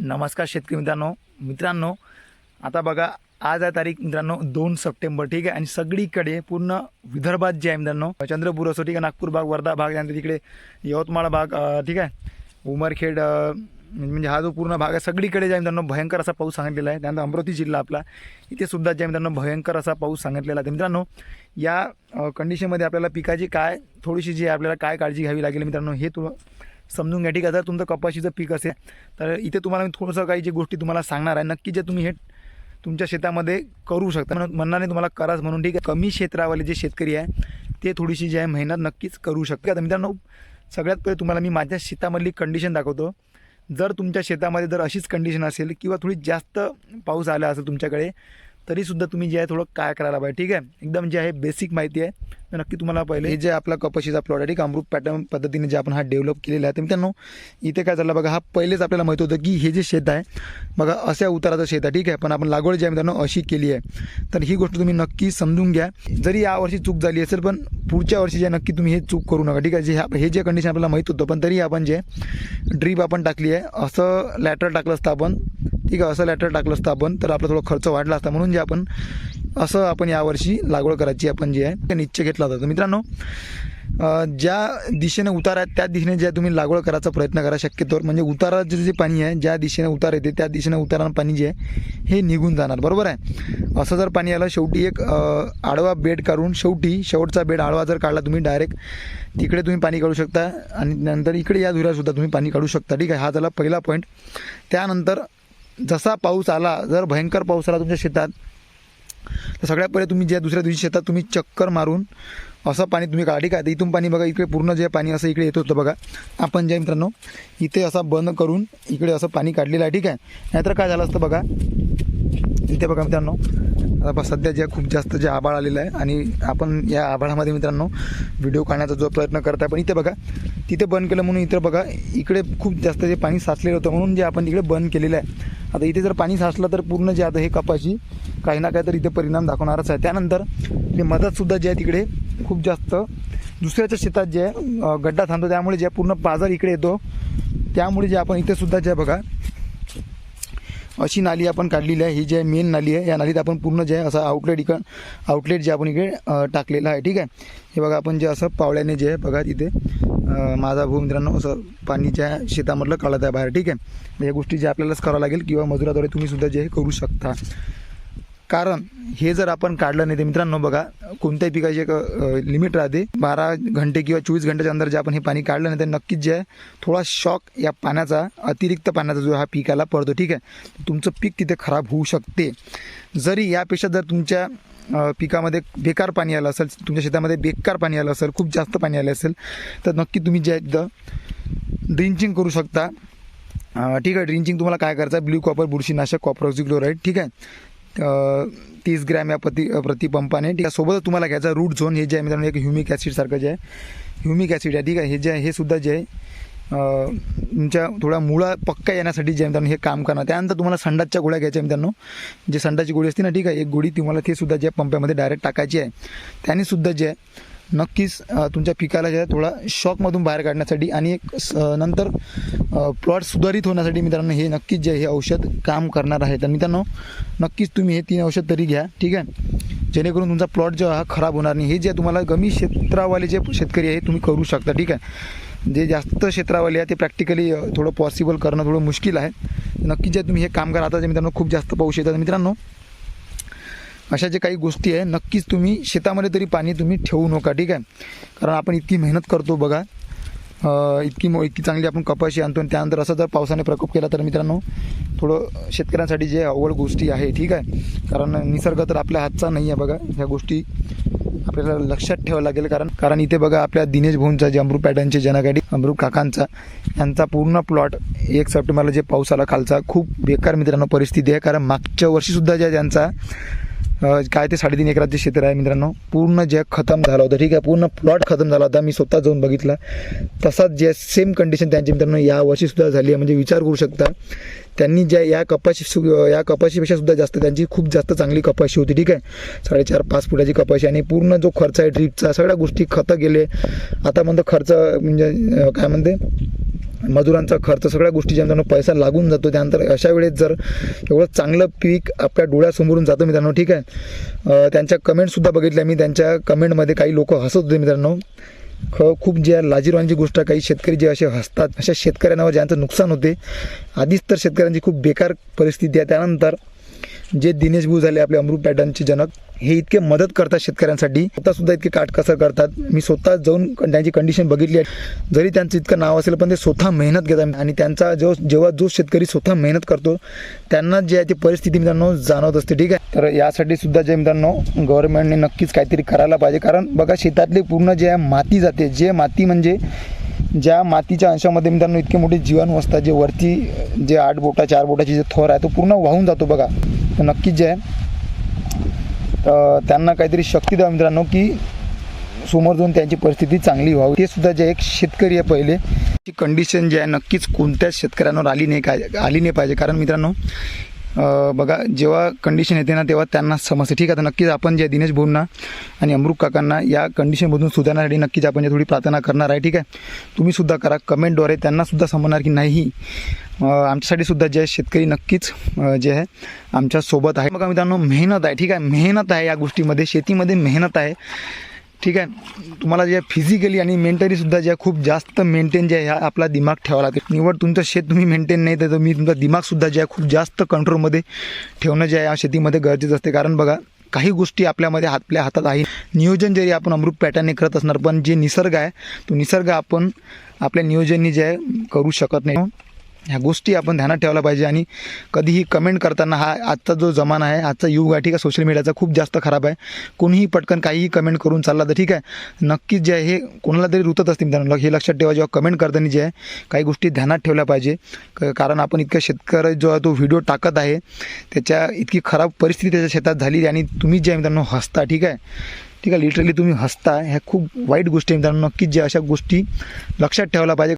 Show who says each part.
Speaker 1: नमस्कार शेतकरी मित्रांनो. मित्रांनो आता बघा आज आहे तारीख मित्रांनो दोन सप्टेंबर ठीक आहे? आणि सगळीकडे पूर्ण विदर्भात जे आहे मित्रांनो चंद्रपूर असो ठीक आहे? नागपूर भाग वर्धा भाग त्यानंतर तिकडे यवतमाळ भाग ठीक आहे? उमरखेड म्हणजे हा जो पूर्ण भाग आहे सगळीकडे जे आहे मित्रांनो भयंकर असा पाऊस सांगितलेला आहे. त्यानंतर अमरावती जिल्हा आपला इथे सुद्धा जे आहे मित्रांनो भयंकर असा पाऊस सांगितलेला आहे. मित्रांनो या कंडिशनमध्ये आपल्याला पिकाची काय थोडीशी जी आपल्याला काय काळजी घ्यावी लागेल मित्रांनो हे तुला समजून घ्या. ठीक आहे जर तुमचं कपाशीचं पीक असेल तर इथे तुम्हाला मी थोडंसं काही जे गोष्टी तुम्हाला सांगणार आहे नक्की जे तुम्ही हे तुमच्या शेतामध्ये करू शकता. म्हणून म्हणणार तुम्हाला कराच म्हणून ठीक आहे. कमी क्षेत्रावाले जे शेतकरी आहे ते थोडीशी जी आहे मेहनत नक्कीच करू शकते आता मित्रांनो सगळ्यात पहिले तुम्हाला मी माझ्या शेतामधली कंडिशन दाखवतो. जर तुमच्या शेतामध्ये जर अशीच कंडिशन असेल किंवा थोडी जास्त पाऊस आला असेल तुमच्याकडे तरीसुद्धा तुम्ही जे आहे थोडं काय करायला पाहिजे ठीक आहे? एकदम जे आहे बेसिक माहिती आहे. तर नक्की तुम्हाला पहिले हे जे आपला कपाशीचा प्लॉट आहे ठीक अमृत पॅटर्न पद्धतीने जे आपण हा डेव्हलप केलेला आहे तर मित्रांनो इथे काय झालं बघा हा पहिलेच आपल्याला माहीत होतं की हे जे शेत आहे बघा अशा उताराचं शेत आहे ठीक आहे? पण आपण लागवड जी आहे मित्रांनो अशी केली आहे. तर ही गोष्ट तुम्ही नक्की समजून घ्या. जरी यावर्षी चूक झाली असेल पण पुढच्या वर्षी जे नक्की तुम्ही हे चूक करू नका ठीक आहे? जे हे जे कंडिशन आपल्याला माहीत होतं पण तरी आपण जे ड्रीप आपण टाकली आहे असं लॅटर टाकलं असतं आपण ठीक आहे असं लॅटर टाकलं असतं आपण तर आपला थोडा खर्च वाढला असता म्हणून जे आपण असं आपण यावर्षी लागवड करायची आपण जे आहे ते निश्चय घेतला होता. तर मित्रांनो ज्या दिशेने उतार आहेत त्या दिशेने ज्या तुम्ही लागवड करायचा प्रयत्न करा शक्यतोवर म्हणजे उताराचं जे पाणी आहे ज्या दिशेने उतार येते त्या दिशेने उतारानं पाणी जे आहे हे निघून जाणार. बरोबर आहे? असं जर पाणी आलं शेवटी एक आडवा बेड काढून शेवटी शेवटचा बेड आडवा जर काढला तुम्ही डायरेक्ट तिकडे तुम्ही पाणी काढू शकता आणि नंतर इकडे या धुऱ्यासुद्धा तुम्ही पाणी काढू शकता. ठीक आहे? हा झाला पहिला पॉईंट त्यानंतर जसा पाऊस आला जर भयंकर पाऊस आला तुमच्या शेतात तर सगळ्यात पहिले तुम्ही ज्या दुसऱ्या दिवशी शेतात तुम्ही चक्कर मारून असं पाणी तुम्ही काढा. ठीक इथून पाणी बघा इकडे पूर्ण जे पाणी असं इकडे येत होतं बघा. आपण जे मित्रांनो इथे असा बंद करून इकडे असं पाणी काढलेलं आहे ठीक आहे? नाहीतर काय झालं असतं बघा? इथे बघा मित्रांनो आता सध्या ज्या खूप जास्त जे आभाळ आलेलं आहे आणि आपण या आभाळामध्ये मित्रांनो व्हिडिओ काढण्याचा जो प्रयत्न करत आहे पण इथे बघा तिथे बंद केलं म्हणून इथं बघा इकडे खूप जास्त जे पाणी साचलेलं होतं म्हणून जे आपण इकडे बंद केलेलं आहे. आता इथे जर पाणी साचलं तर पूर्ण जे आता हे कपाशी काही ना काही तर इथे परिणाम दाखवणारच आहे. त्यानंतर ते मधातसुद्धा जे आहे तिकडे खूप जास्त दुसऱ्याच्या शेतात जे गड्डा थांबतो त्यामुळे जे पूर्ण बाजार इकडे येतो त्यामुळे जे आपण इथे सुद्धा जे बघा अशी नाली आपण काढलेली आहे. ही जी मेन नाली आहे या नालीत आपण पूर्ण जे आहे असं आउटलेट इकडं आउटलेट जे आपण इकडे टाकलेलं आहे. ठीक आहे? हे बघा आपण जे असं पावळ्याने जे आहे बघा तिथे माझा भाऊ मित्रांनो असं पाणीच्या शेतामधलं काढत आहे बाहेर. ठीक आहे? या गोष्टी जे आपल्यालाच करावं लागेल किंवा मजुराद्वारे तुम्ही सुद्धा जे आहे करू शकता. कारण हे जर आपण काढलं नाही तर मित्रांनो बघा कोणत्याही पिकाची एक लिमिट राहते. बारा घंटे किंवा चोवीस घंट्याच्या अंदर जे आपण हे पाणी काढलं नाही तर नक्कीच जे आहे थोडा शॉक या पाण्याचा अतिरिक्त पाण्याचा जो हा पिकाला पडतो. ठीक आहे? तुमचं पीक तिथे खराब होऊ शकते. जरी यापेक्षा जर तुमच्या पिकामध्ये बेकार पाणी आलं असेल तुमच्या शेतामध्ये बेकार पाणी आलं असेल खूप जास्त पाणी आलं असेल तर नक्की तुम्ही जे एकदा ड्रिंचिंग करू शकता. ठीक आहे? ड्रिंचिंग तुम्हाला काय करायचं आहे? ब्ल्यू कॉपर बुरशीनाशक कॉपरॉक्सिक्लोराईड ठीक आहे? तीस ग्रॅम या प्रति प्रतिपंपाने. त्यासोबतच ठीक आहे तुम्हाला घ्यायचा रूट झोन हे जे आहे मित्रांनो एक ह्युमिक ॲसिडसारखं जे आहे. ह्युमिक ॲसिड आहे ठीक आहे हे जे आहे हे सुद्धा जे आहे तुमच्या थोडा मुळा पक्का येण्यासाठी जे आहे मित्रांनो हे काम करणार. त्यानंतर तुम्हाला संडासच्या गोळ्या घ्यायच्या मित्रांनो. जे संडाची गोळी असते ना ठीक आहे एक गोळी तुम्हाला ते सुद्धा जे पंप्यामध्ये पंपामध्ये डायरेक्ट टाकायची आहे. त्याने सुद्धा जे आहे नक्कीच तुमच्या पिकाला जे थोडा शॉकमधून बाहेर काढण्यासाठी आणि एक स- नंतर प्लॉट सुधारित होण्यासाठी मित्रांनो हे नक्कीच जे हे औषध काम करणार आहे. तर मित्रांनो नक्कीच तुम्ही हे तीन औषध तरी घ्या ठीक आहे? जेणेकरून तुमचा प्लॉट जो हा खराब होणार नाही. हे जे तुम्हाला कमी क्षेत्रावाले जे शेतकरी आहे तुम्ही करू शकता ठीक आहे? जे जास्त क्षेत्रावाले आहे ते प्रॅक्टिकली थोडं पॉसिबल करणं थोडं मुश्किल आहे. नक्कीच जे तुम्ही हे काम करा आता जे मित्रांनो खूप जास्त पाऊस येतात मित्रांनो अशा जे काही गोष्टी आहे. नक्कीच तुम्ही शेतामध्ये तरी पाणी तुम्ही ठेवू नका ठीक आहे? कारण आपण इतकी मेहनत करतो बघा. इतकी मो इतकी चांगली आपण कपाशी आणतो आणि त्यानंतर असं जर पावसाने प्रकोप केला तर मित्रांनो थोडं शेतकऱ्यांसाठी जे अवघड गोष्टी आहे ठीक आहे? कारण निसर्ग तर आपल्या हातचा नाही आहे बघा. ह्या गोष्टी आपल्याला लक्षात ठेवावं लागेल. कारण कारण इथे बघा आपल्या दिनेश भाऊंचा जे अमृत पॅटर्नचे जनगाडी अमृत काकांचा यांचा पूर्ण प्लॉट एक सप्टेंबरला जे पाऊस आला खालचा खूप बेकार मित्रांनो परिस्थिती आहे. कारण मागच्या वर्षीसुद्धा ज्या ज्यांचा काय ते साडेतीन एकराचे क्षेत्र आहे मित्रांनो पूर्ण जे खतम झालं होतं. ठीक आहे पूर्ण प्लॉट खतम झाला होता. मी स्वतः जाऊन बघितला. तसाच जे सेम कंडिशन त्यांची मित्रांनो या वर्षीसुद्धा झाली आहे. म्हणजे विचार करू शकता त्यांनी ज्या या कपाशी सु- या कपाशीपेक्षा सुद्धा जास्त त्यांची खूप जास्त चांगली कपाशी होती. ठीक आहे साडेचार पाच फुटाची कपाशी आणि पूर्ण जो खर्च आहे ड्रीपचा सगळ्या गोष्टी खतं गेले. आता म्हणतो खर्च म्हणजे काय म्हणते? मजुरांचा खर्च सगळ्या गोष्टी ज्या पैसा लागून जातो त्यानंतर अशा वेळेस जर एवढं चांगलं पीक आपल्या डोळ्यासमोरून जातं मित्रांनो ठीक आहे? त्यांच्या कमेंटसुद्धा बघितल्या मी. त्यांच्या कमेंटमध्ये काही लोक हसत होते मित्रांनो. ख खूप जे लाजीरवांची गोष्ट काही शेतकरी जे असे हसतात अशा शेतकऱ्यांवर ज्यांचं नुकसान होते आधीच तर शेतकऱ्यांची खूप बेकार परिस्थिती आहे. त्यानंतर जे दिनेश भू झाले आपले अमृत पॅटर्नचे जनक हे इतके मदत करतात शेतकऱ्यांसाठी. स्वतः सुद्धा इतके काटकसर करतात. मी स्वतः जाऊन त्यांची कंडिशन बघितली आहे. जरी त्यांचं इतकं नाव असेल पण ते स्वतः मेहनत घेतात. आणि त्यांचा जो जेव्हा जो शेतकरी स्वतः मेहनत करतो त्यांना जे आहे ती परिस्थिती मित्रांनो जाणवत असते. ठीक आहे? तर यासाठी सुद्धा जे मित्रांनो गव्हर्नमेंटने नक्कीच काहीतरी करायला पाहिजे. कारण बघा शेतातली पूर्ण जे आहे माती जाते. जे माती म्हणजे ज्या मातीच्या अंशामध्ये मित्रांनो इतके मोठे जीवाणू असतात जे वरती जे आठ बोटा चार बोटाचे जे थर आहे तो पूर्ण वाहून जातो बघा. तर नक्कीच जे आहे त्यांना काहीतरी शक्ती द्या मित्रांनो की समोर जाऊन त्यांची परिस्थिती चांगली व्हावी. ते सुद्धा जे एक शेतकरी आहे पहिले ती कंडिशन जी आहे नक्कीच कोणत्याच शेतकऱ्यांवर आली नाही काय आली नाही पाहिजे. कारण मित्रांनो बघा जेव्हा कंडिशन येते ना तेव्हा त्यांना समजते. ठीक आहे तर नक्कीच आपण जे दिनेश भाऊंना आणि अमृत काकांना या कंडिशनमधून सुधारण्यासाठी नक्कीच आपण जे थोडी प्रार्थना करणार आहे ठीक आहे? तुम्ही सुद्धा करा कमेंटद्वारे त्यांनासुद्धा समजणार की नाही. आमच्यासाठी सुद्धा जे शेतकरी नक्कीच जे आहे आमच्यासोबत आहे. मग मित्रांनो मेहनत आहे ठीक आहे? मेहनत आहे या गोष्टीमध्ये शेतीमध्ये मेहनत आहे. ठीक आहे. तुम्हाला जे फिजिकली आणि मेंटली सुद्धा जे आहे खूप जास्त मेंटेन जे आहे हा आपला दिमाग ठेवा लागेल. निवड तुमचं शेत तुम्ही मेंटेन नाही तर तुम्ही तुमचा दिमाग सुद्धा जे आहे खूप जास्त कंट्रोलमध्ये ठेवणं जे आहे या शेतीमध्ये गरजेचं असते. कारण बघा काही गोष्टी आपल्यामध्ये हात आपल्या हातात आहे. नियोजन जरी आपण अमृत पॅटर्नने करत असणार पण जे निसर्ग आहे तो निसर्ग आपण आपल्या नियोजननी जे आहे करू शकत नाही. ह्या गोष्टी आपण ध्यानात ठेवायला पाहिजे आणि कधीही कमेंट करताना हा आजचा जो जमाना आहे आजचा युग आहे ठीक आहे सोशल मीडियाचा खूप जास्त खराब आहे. कोणीही पटकन काहीही कमेंट करून चालला तर ठीक आहे. नक्कीच जे आहे हे कोणाला तरी रुतत असते मित्रांनो. हे लक्षात ठेवा जेव्हा कमेंट करताना जे आहे काही गोष्टी ध्यानात ठेवल्या पाहिजे. क- कारण आपण इतक्या शेतकरी जो आहे तो व्हिडिओ टाकत आहे त्याच्या इतकी खराब परिस्थिती त्याच्या शेतात झाली आणि तुम्ही जे आहे मित्रांनो हसता ठीक आहे. ठीक आहे लिटरली तुम्ही हसता ह्या खूप वाईट गोष्टी आहे मित्रांनो. नक्कीच जे अशा गोष्टी लक्षात ठेवल्या पाहिजे.